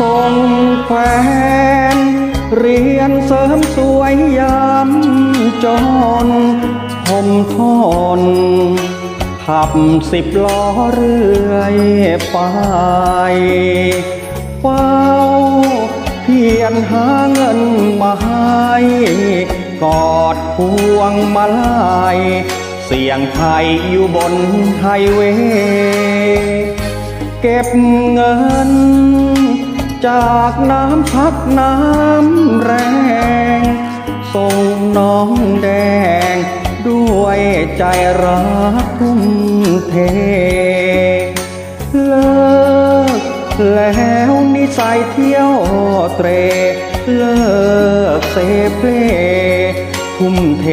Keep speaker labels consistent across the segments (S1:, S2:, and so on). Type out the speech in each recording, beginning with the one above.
S1: ส่งแฟนเรียนเสริมสวยยามจนผมทนขับสิบล้อเรื่อยไปเฝ้าเพียรหาเงินมาให้กอดพวงมาลัยเสียงไทยอยู่บนไฮเวย์เก็บเงิน จากน้ำพักน้ำแรง ส่งน้องแดง ด้วยใจรักทุ่มเท เลิกแล้วนิสัยเที่ยวเตร เลิกเสเพลทุ่มเท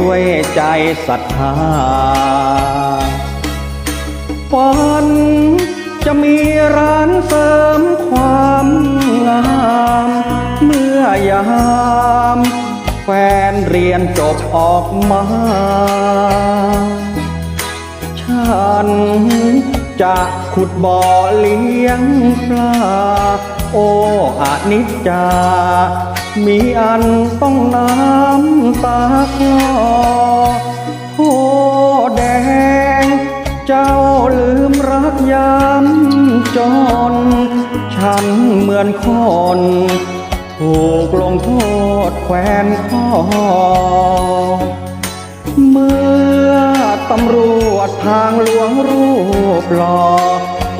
S1: ด้วยใจศรัทธาฝันจะมีรา จบออกมา ฉันจะขุดบ่อเลี้ยงปลา โอ้อานิจจา มีอันต้องน้ำตาคลอโอ้แดง เจ้าลืมรักยามจน ฉันเหมือนคน ถูกลงโทษแขวนคอ เมื่อตำรวจทางหลวงรูปหล่อ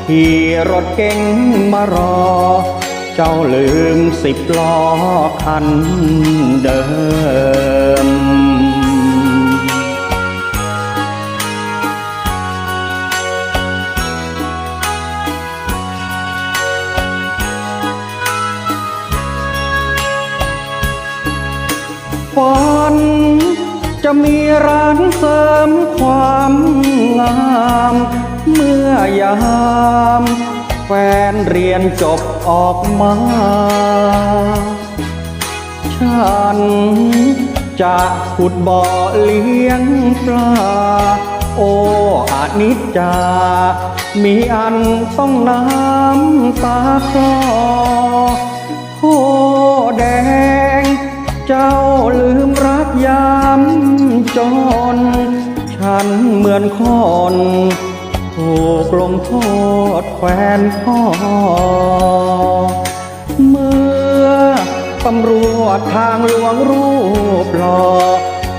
S1: ที่รถเก๋งมารอ เจ้าลืมสิบล้อคันเดิม ฝัน จะมีร้านเสริมความงาม เมื่อยามแฟนเรียนจบออกมา ฉันจะขุดบ่อเลี้ยงปลา โออานิจจา มีอันต้องน้ำตาคลอโอแดง เจ้าลืมรักยามจน ฉันเหมือนคนถูกลงโทษแควนพ่อ เมื่อตำรวจทางหลวงรูปหล่อ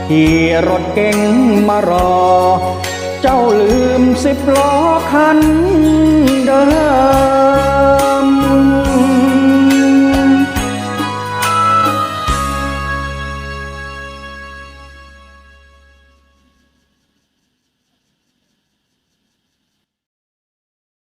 S1: ที่รถเก๋งมารอ เจ้าลืมสิบล้อคันเดิม